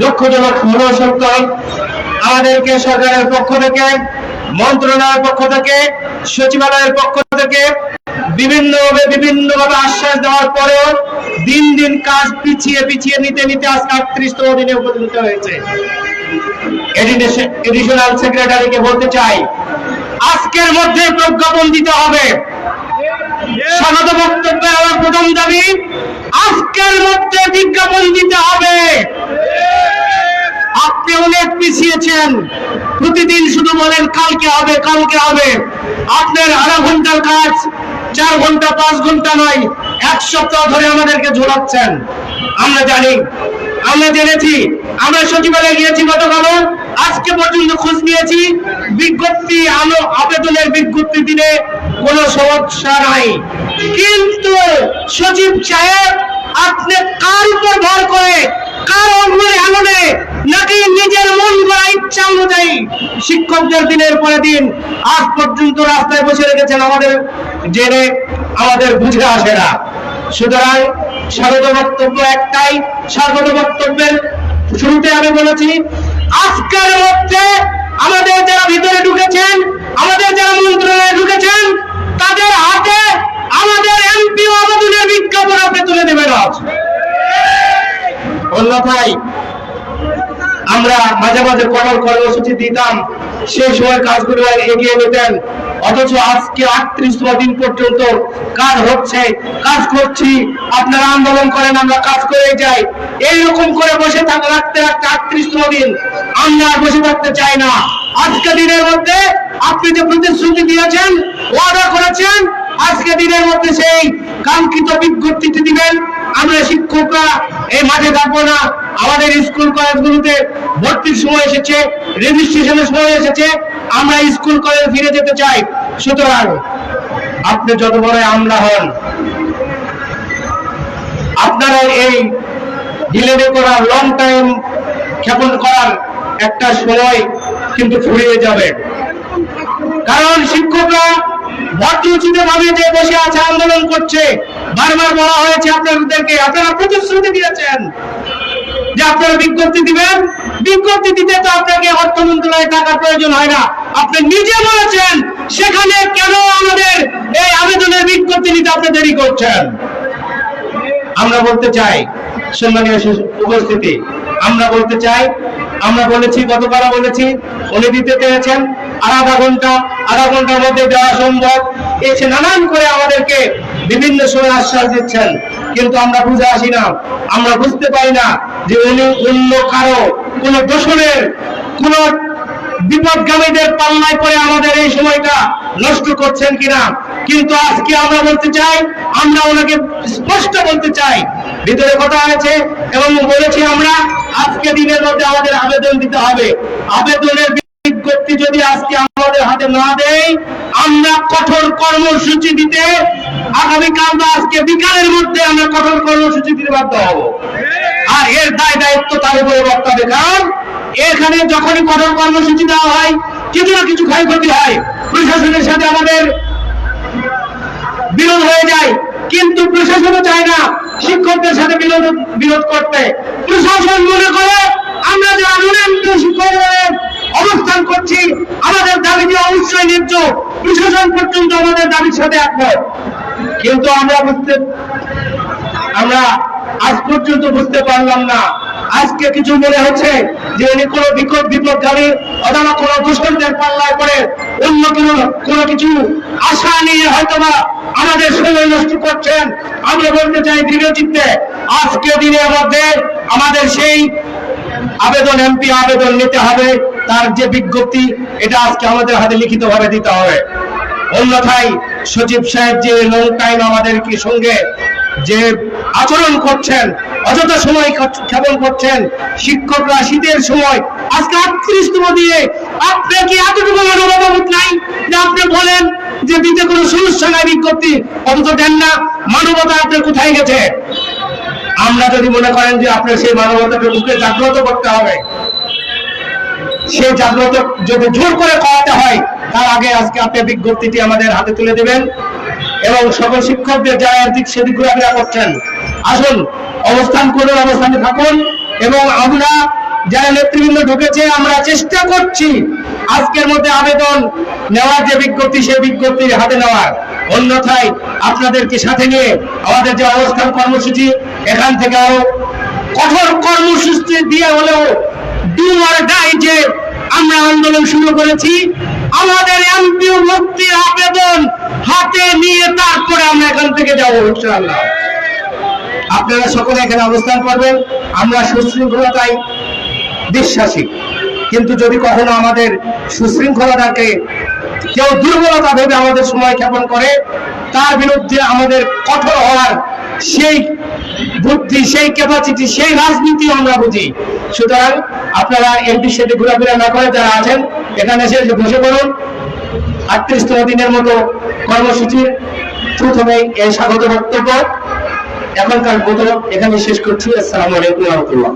দুঃখজনক হলো সত্য আমাদেরকে সরকারের পক্ষ থেকে, মন্ত্রণালয়ের পক্ষ থেকে, সচিবালয়ের পক্ষ থেকে বিভিন্ন ভাবে বিভিন্ন ভাবে আশ্বাস দেওয়ার পরেও দিন দিন কাজ পিছিয়ে পিছিয়ে নিতে নিতে আজকে আটত্রিশতম দিনে উপনীত হয়েছে। এডিশনাল সেক্রেটারিকে বলতে চাই, আজকের মধ্যে প্রজ্ঞাপন দিতে হবে। স্বাগত বক্তব্যে আমার প্রথম দাবি আজকের মধ্যে বিজ্ঞাপন দিতে হবে। আপনি অনেক পিছিয়েছেন। প্রতিদিন শুধু বলেন কালকে হবে কালকে হবে। আপনার আধা ঘণ্টার কাজ চার ঘণ্টা পাঁচ ঘণ্টা নয় এক সপ্তাহ ধরে আমাদেরকে ঝোলাচ্ছেন। আমরা জানি আমরা জেনেছি আমরা সচিবালয়ে গিয়েছি গতকালও আজকে পর্যন্ত খোঁজ নিয়েছি বিজ্ঞপ্তি আলো আবেদনের বিজ্ঞপ্তি দিনে কোনো সমস্যা নাই। কিন্তু সচিব সাহেব, আপনি কার উপর ভর করে, কার নাকি নিজের মন শিক্ষকদের দিনের দিন, আজ পর্যন্ত রাস্তায় বসে রেখেছেন আমাদের জেনে আমাদের সুতরাং একটাই বক্তব্যের শুরুতে আমি বলেছি, আজকের মধ্যে আমাদের যারা ভিতরে ঢুকেছেন আমাদের যারা মন্ত্রণালয়ে ঢুকেছেন তাদের হাতে আমাদের এমপি আবেদনের বিজ্ঞাপন আপনি তুলে দেবেন আজ অন্যথায় আমরা মাঝে মাঝে কঠোর কর্মসূচি দিতাম, সেই সময় কাজগুলো এগিয়ে নিতেন। অথচ আজকে আটত্রিশতম দিন পর্যন্ত কাজ হচ্ছে, কাজ করছি, আপনারা আন্দোলন করেন, আমরা কাজ করে যাই। এইরকম করে বসে থাকা, রাখতে রাখতে আটত্রিশতম দিন আমরা বসে থাকতে চাই না। আজকে দিনের মধ্যে আপনি যে প্রতিশ্রুতি দিয়েছেন, ওয়াদা করেছেন আজকে দিনের মধ্যে সেই কাঙ্ক্ষিত বিজ্ঞপ্তিটি দিবেন। আমরা শিক্ষকরা এই মাঠে থাকব না। আমাদের স্কুল কলেজগুলোতে ভর্তির সময় এসেছে রেজিস্ট্রেশনের সময় এসেছে। আমরা স্কুল কলেজে ফিরে যেতে চাই। সুতরাং আপনি যত বড় আমরা হন, আপনারা এই ডিলেডে করা লং টাইম ক্ষেপণ করার একটা সময় কিন্তু ফুরিয়ে যাবে। কারণ শিক্ষকরা ভর্তিউচিত ভাবে যে বসে আছে, আন্দোলন করছে হয়েছে আপনাদেরকে দিয়েছেন যে আপনারা দিবেন। বিজ্ঞপ্তি দিতে তো আপনাকে প্রয়োজন হয় না। আপনি বলেছেন, সেখানে কেন আমাদের এই আবেদনের বিজ্ঞপ্তি নিতে আপনি দেরি করছেন? আমরা বলতে চাই, সম্মানীয় উপস্থিতি, আমরা বলতে চাই, আমরা বলেছি, গতকালও বলেছি উনি দিতে পেরেছেন। আধা ঘণ্টা, আধা ঘণ্টার মধ্যে দেওয়া সম্ভব। এসে নানান করে আমাদেরকে বিভিন্ন সময় আশ্বাস দিচ্ছেন, কিন্তু আমরা বুঝে আসি না, আমরা বুঝতে পারি না যে উনি অন্য কারও কোন দোষণের, কোন বিপদগামীদের পাল্লায় পড়ে আমাদের এই সময়টা নষ্ট করছেন কিনা। কিন্তু আজকে আমরা বলতে চাই, আমরা ওনাকে স্পষ্ট বলতে চাই, ভিতরে কথা হয়েছে এবং বলেছি আমরা, আজকে দিনের মধ্যে আমাদের আবেদন দিতে হবে। আবেদনের বিজ্ঞপ্তি যদি আজকে আমাদের হাতে না দেয়, আমরা কঠোর কর্মসূচি দিতে আগামীকাল বা আজকে বিকালের মধ্যে আমরা কঠোর কর্মসূচি দিতে বাধ্য হব। আর এর দায় দায়িত্ব তার উপরে বর্তাবে কারণ এখানে যখনই কঠোর কর্মসূচি দেওয়া হয়, কিছু না কিছু ক্ষয়ক্ষতি হয়। প্রশাসনের সাথে আমাদের বিরোধ হয়ে যায়, কিন্তু প্রশাসনও চায় না শিক্ষকদের সাথে বিরোধ করতে। প্রশাসন মনে করে, আমরা যারা নুনান্ত শিক্ষক অবস্থান করছি। আমাদের দাবিটি অবশ্যই ন্যায্য প্রশাসন পর্যন্ত আমাদের দাবির সাথে একমত। কিন্তু আমরা বুঝতে আমরা আজ পর্যন্ত বুঝতে পারলাম না। আজকে কিছু মনে হচ্ছে যে উনি কোনো বিপদ বিপদগামী অথবা কোনো দুষ্কর্মের পাল্লায় পড়ে অন্য কোনো কোনো কিছু আশা নিয়ে হয়তোবা আমাদের সময় নষ্ট করছেন। আমরা বলতে চাই দৃঢ় চিত্তে, আজকে দিনের মধ্যে আমাদের সেই আবেদন এমপি আবেদন নিতে হবে। তার যে বিজ্ঞপ্তি, এটা আজকে আমাদের হাতে লিখিত ভাবে দিতে হবে। অন্যথায় সচিব সাহেব যে লং টাইম আমাদেরকে সঙ্গে যে আচরণ করছেন, অযথা সময় ক্ষেপণ করছেন শিক্ষকরা শীতের সময়, আজকে আটত্রিশতম দিয়ে আপনার কি এতটুকু মানবতাবোধ নাই যে আপনি বলেন যে দিতে কোনো সমস্যা নাই বিজ্ঞপ্তি, অথচ দেন না, মানবতা আপনার কোথায় গেছে? আমরা যদি মনে করেন যে আপনার সেই মানবতাকে মুখে জাগ্রত করতে হবে সেই জাগ্রত যদি জোর করে করাতে হয়, তার আগে আজকে আপনি বিজ্ঞপ্তিটি আমাদের হাতে তুলে দেবেন এবং সকল শিক্ষকদের যারা এদিক সেদিক ঘোরাফেরা করছেন, আসুন, অবস্থান করুন, অবস্থানে থাকুন এবং আমরা যারা নেতৃবৃন্দ ঢুকেছে, আমরা চেষ্টা করছি আজকের মধ্যে আবেদন নেওয়ার যে বিজ্ঞপ্তি, সেই বিজ্ঞপ্তির হাতে নেওয়ার। অন্যথায় আপনাদেরকে সাথে নিয়ে আমাদের যে অবস্থান কর্মসূচি, এখান থেকে আরও কঠোর কর্মসূচি দিয়ে হলেও ডুমার ডাই যে আমরা আন্দোলন শুরু করেছি। আমাদের এমপি মুক্তির আবেদন হাতে নিয়ে তারপরে আমরা এখান থেকে যাব ইনশাআল্লাহ। আপনারা সকলে এখানে অবস্থান করবেন, আমরা সুশৃঙ্খলতায় বিশ্বাসী। কিন্তু যদি কখনো আমাদের সুশৃঙ্খলতাকে কেউ দুর্বলতা ভেবে আমাদের সময় ক্ষেপণ করে, তার বিরুদ্ধে আমাদের কঠোর হওয়ার সেই বুদ্ধি, সেই ক্যাপাসিটি সেই রাজনীতি আমরা বুঝি। সুতরাং আপনারা এমপি সাথে ঘোরাফেরা না করে যারা আছেন, এখানে এসে বসে পড়ুন। আটত্রিশতম দিনের মতো কর্মসূচির প্রথমে এই স্বাগত বক্তব্য। এখনকার মতো এখানে শেষ করছি। আসসালামু আলাইকুম রহমতুল্লাহ।